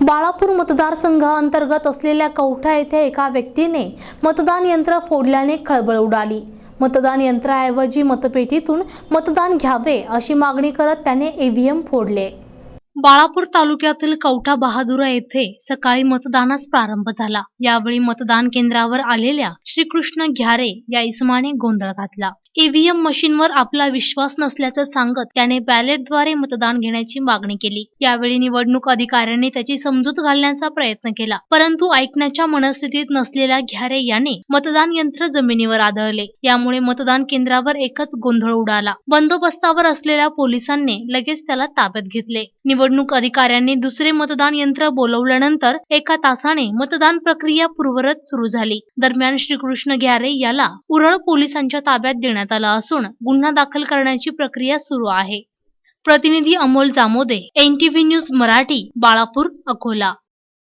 बाळापूर मतदारसंघाअंतर्गत असलेल्या कवठा येथे एका व्यक्तीने मतदान यंत्र फोडल्याने खळबळ उडाली. मतदान यंत्राऐवजी मतपेटीतून मतदान घ्यावे अशी मागणी करत त्याने ईव्हीएम फोडले. बाळापूर तालुक्यातील कवठा बहादुरा येथे सकाळी मतदानास प्रारंभ झाला. यावेळी मतदान केंद्रावर आलेल्या श्रीकृष्ण घ्यारे या इसमाने गोंधळ घातला. ईव्हीएम मशीनवर आपला विश्वास नसल्याचं सांगत त्याने बॅलेटद्वारे मतदान घेण्याची मागणी केली. यावेळी निवडणूक अधिकाऱ्यांनी त्याची समजूत घालण्याचा प्रयत्न केला. परंतु ऐकण्याच्या मनस्थितीत नसलेल्या घ्यारे याने मतदान यंत्र जमिनीवर आदळले. यामुळे मतदान केंद्रावर एकच गोंधळ उडाला. बंदोबस्तावर असलेल्या पोलिसांनी लगेच त्याला ताब्यात घेतले. निवड निवडणूक अधिकाऱ्यांनी दुसरे मतदान यंत्र बोलवल्यानंतर एका तासाने मतदान प्रक्रिया पूर्वरत सुरू झाली. दरम्यान श्रीकृष्ण ग्यारे याला उरळ पोलिसांच्या ताब्यात देण्यात आलं असून गुन्हा दाखल करण्याची प्रक्रिया सुरू आहे. प्रतिनिधी अमोल जामोदे एनटीव्ही न्यूज मराठी बाळापूर अकोला.